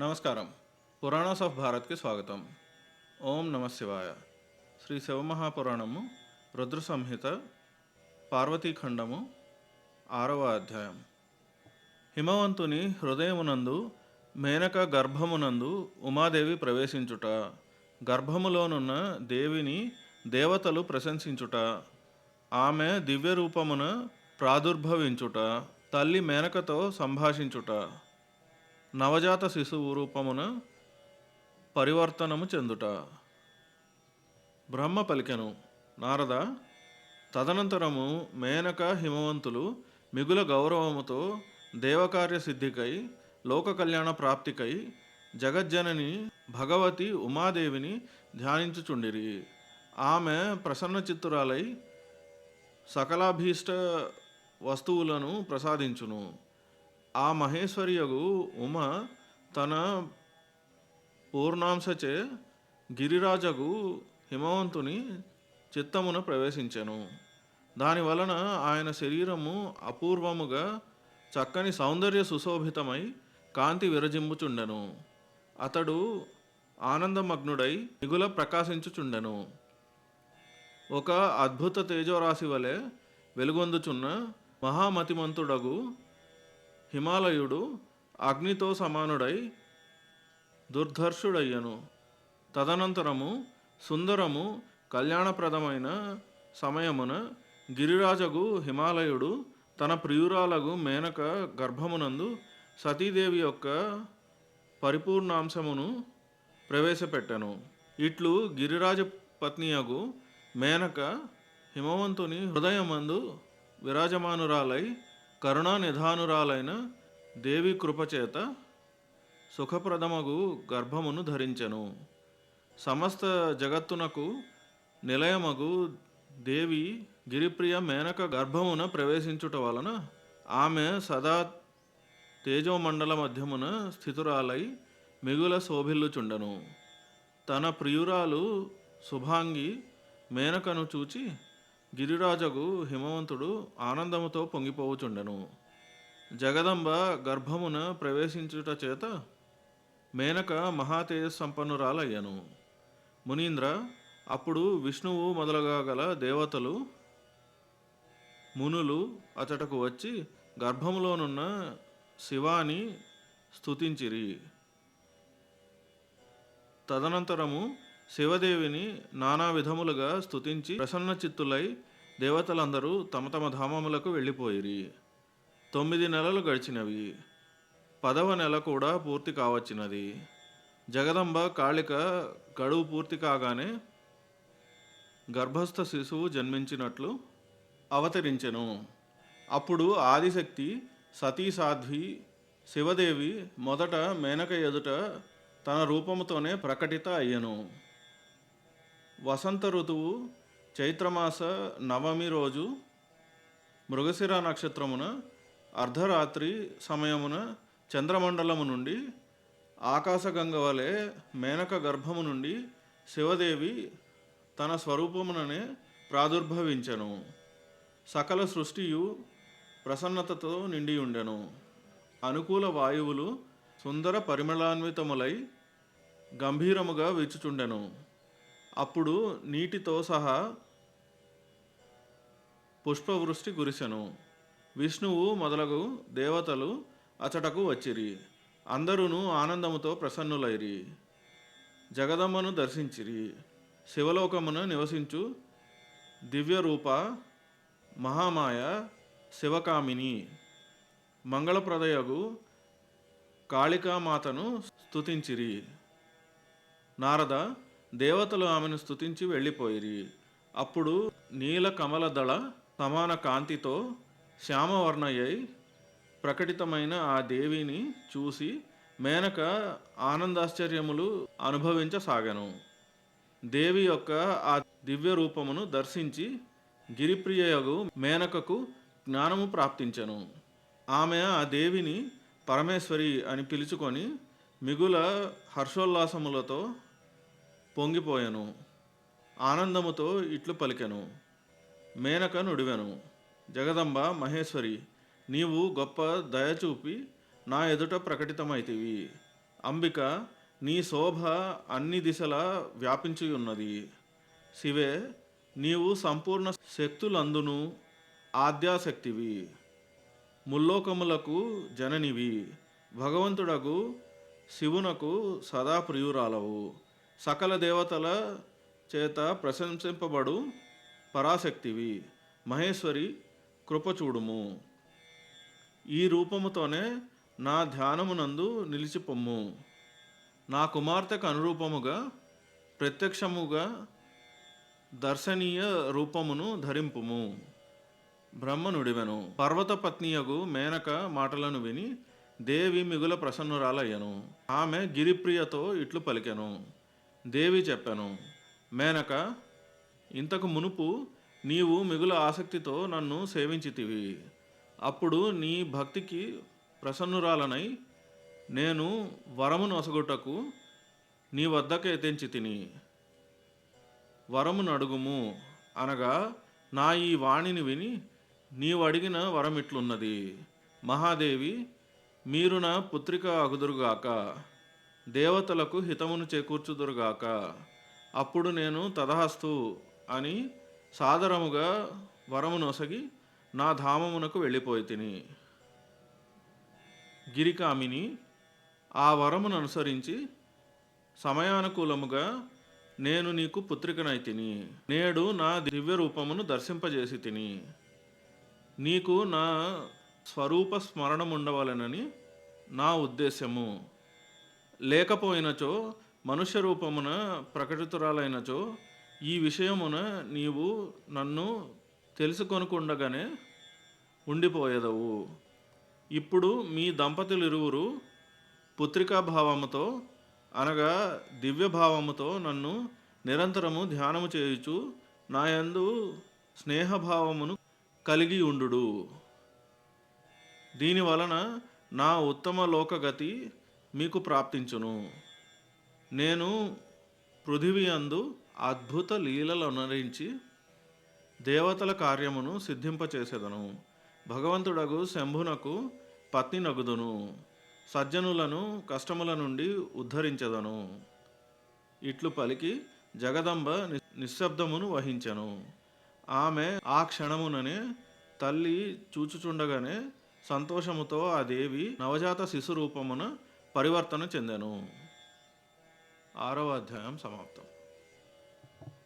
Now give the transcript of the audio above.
నమస్కారం. పురాణాస్ ఆఫ్ భారత్కి స్వాగతం. ఓం నమ శివాయ. శ్రీ శివమహాపురాణము రుద్ర సంహిత పార్వతీఖండము ఆరవ అధ్యాయం. హిమవంతుని హృదయమునందు మేనక గర్భమునందు ఉమాదేవి ప్రవేశించుట గర్భములోనున్న దేవిని దేవతలు ప్రశంసించుట ఆమె దివ్య రూపమున ప్రాదుర్భవించుట తల్లి మేనకతో సంభాషించుట నవజాత శిశువు రూపమున పరివర్తనము చెందుట. బ్రహ్మ పలికెను నారద తదనంతరము మేనక హిమవంతులు మిగుల గౌరవముతో దేవకార్య సిద్ధికై లోక కళ్యాణ ప్రాప్తికై జగజ్జనని భగవతి ఉమాదేవిని ధ్యానించుచుండిరి. ఆమె ప్రసన్న చిత్తురాలై సకలాభీష్ట వస్తువులను ప్రసాదించును. ఆ మహేశ్వరియగు ఉమ తన పూర్ణాంశచే గిరిరాజగు హిమవంతుని చిత్తమున ప్రవేశించెను. దాని వలన ఆయన శరీరము అపూర్వముగా చక్కని సౌందర్య సుశోభితమై కాంతి విరజింపుచుండెను. అతడు ఆనందమగ్నుడై మిగుల ప్రకాశించుచుండెను. ఒక అద్భుత తేజోరాశి వలె వెలుగొందుచున్న మహామతిమంతుడగు హిమాలయుడు అగ్నితో సమానుడై దుర్ధర్షుడయ్యను. తదనంతరము సుందరము కళ్యాణప్రదమైన సమయమున గిరిరాజగు హిమాలయుడు తన ప్రియురాలగు మేనక గర్భమునందు సతీదేవి యొక్క పరిపూర్ణాంశమును ప్రవేశపెట్టెను. ఇట్లు గిరిరాజ పత్నియగు మేనక హిమవంతుని హృదయమందు విరాజమానురాలై కరుణా నిధానురాలైన దేవి కృపచేత సుఖప్రదమగు గర్భమును ధరించెను. సమస్త జగత్తునకు నిలయమగు దేవి గిరిప్రియ మేనక గర్భమున ప్రవేశించుట వలన ఆమె సదా తేజోమండల మధ్యమున స్థితురాలై మిగుల శోభిల్లుచుండెను. తన ప్రియురాలు శుభాంగి మేనకను చూచి గిరిరాజగు హిమవంతుడు ఆనందముతో పొంగిపోవుచుండెను. జగదంబ గర్భమున ప్రవేశించుట చేత మేనక మహాతేజ సంపన్నురాలయ్యను మునీంద్ర అప్పుడు విష్ణువు మొదలుగా గల దేవతలు మునులు అతటకు వచ్చి గర్భములోనున్న శివాని స్థుతించిరి తదనంతరము శివదేవిని నానా విధములుగా స్థుతించి ప్రసన్న చిత్తులై దేవతలందరూ తమ తమ ధామములకు వెళ్ళిపోయిరి. తొమ్మిది నెలలు గడిచినవి. పదవ నెల కూడా పూర్తి కావచ్చినది. జగదంబ కాళిక గడువు పూర్తి కాగానే గర్భస్థ శిశువు జన్మించినట్లు అవతరించెను. అప్పుడు ఆదిశక్తి సతీ సాధ్వి శివదేవి మొదట మేనక ఎదుట తన రూపముతోనే ప్రకటిత అయ్యను. వసంత ఋతువు చైత్రమాస నవమి రోజు మృగశిర నక్షత్రమున అర్ధరాత్రి సమయమున చంద్రమండలము నుండి ఆకాశగంగ వలె మేనక గర్భము నుండి శివదేవి తన స్వరూపముననే ప్రాదుర్భవించెను. సకల సృష్టియు ప్రసన్నతతో నిండి ఉండెను అనుకూల వాయువులు సుందర పరిమళాన్వితములై గంభీరముగా వీచుచుండెను. అప్పుడు నీటితో సహా పుష్పవృష్టి కురిసెను. విష్ణువు మొదలగు దేవతలు అచటకు వచ్చిరి. అందరూను ఆనందముతో ప్రసన్నులైరి. జగదమ్మను దర్శించిరి. శివలోకమున నివసించు దివ్యరూప మహామాయ శివకామిని. మంగళప్రదయగు కాళికామాతను స్తుతించిరి. నారద దేవతలు ఆమెను స్తుతించి వెళ్ళిపోయిరి. అప్పుడు నీల కమల దళ సమాన కాంతితో శ్యామవర్ణయ్యై ప్రకటితమైన ఆ దేవిని చూసి మేనక ఆనందాశ్చర్యములు అనుభవించసాగను. దేవి యొక్క ఆ దివ్య రూపమును దర్శించి గిరిప్రియయగు మేనకకు జ్ఞానము ప్రాప్తించెను. ఆమె ఆ దేవిని పరమేశ్వరి అని పిలుచుకొని మిగుల హర్షోల్లాసములతో పొంగిపోయెను. ఆనందముతో ఇట్లు పలికెను. మేనక నుడివెను. జగదంబ మహేశ్వరి నీవు గొప్ప దయచూపి నా ఎదుట ప్రకటితమైతివి. అంబిక నీ శోభ అన్ని దిశలా వ్యాపించి ఉన్నది శివే నీవు సంపూర్ణ శక్తులందును ఆద్యాశక్తివి. ముల్లోకములకు జననివి. భగవంతుడకు శివునకు సదా ప్రియురాలవు. సకల దేవతల చేత ప్రశంసింపబడు పరాశక్తివి. మహేశ్వరి కృపచూడుము. ఈ రూపముతోనే నా ధ్యానమునందు నిలిచిపొమ్ము. నా కుమార్తెకు అనురూపముగా ప్రత్యక్షముగా దర్శనీయ రూపమును ధరింపుము. బ్రహ్మనుడివెను. పర్వత పత్నియగు మేనక మాటలను విని దేవి మిగుల ప్రసన్నురాలయ్యను. ఆమె గిరిప్రియతో ఇట్లు పలికెను. దేవి చెప్పాను మేనక ఇంతకు మునుపు నీవు మిగుల ఆసక్తితో నన్ను సేవించితివి. అప్పుడు నీ భక్తికి ప్రసన్నురాలనై నేను వరమును అసగుటకు నీ వద్దకు తెంచి తిని వరమును అడుగుము అనగా నా ఈ వాణిని విని నీవు అడిగిన వరం ఇట్లున్నది మహాదేవి మీరు నా పుత్రిక అగుదురుగాక. దేవతలకు హితమును చేకూర్చుదురుగాక. అప్పుడు నేను తదహస్తు అని సాదరముగా వరము నొసగి నా ధామమునకు వెళ్ళిపోయి తిని. గిరికామిని ఆ వరమును అనుసరించి సమయానుకూలముగా నేను నీకు పుత్రికనై తిని నేడు నా దివ్య రూపమును దర్శింపజేసి తిని. నీకు నా స్వరూప స్మరణముండవలనని నా ఉద్దేశము లేకపోయినచో మనుష్య రూపమున ప్రకటితురాలైనచో ఈ విషయమున నీవు నన్ను తెలుసుకొనుకుండగానే ఉండిపోయేదవు. ఇప్పుడు మీ దంపతులిరువురు పుత్రికాభావముతో అనగా దివ్యభావముతో నన్ను నిరంతరము ధ్యానము చేయుచు నాయందు స్నేహభావమును కలిగి ఉండు దీని వలన నా ఉత్తమ లోకగతి మీకు ప్రాప్తించును. నేను పృథివీ అందు అద్భుత లీలలనరించి దేవతల కార్యమును సిద్ధింపచేసేదను. భగవంతుడగు శంభునకు పత్ని నగుదును. సజ్జనులను కష్టముల నుండి ఉద్ధరించెదను. ఇట్లు పలికి జగదంబ ని- నిశ్శబ్దమును వహించెను. ఆమె ఆ క్షణముననే తల్లి చూచుచుండగానే సంతోషముతో ఆ దేవి నవజాత శిశు రూపమున పరివర్తన చెందను. ఆరవ అధ్యాయం సమాప్తం.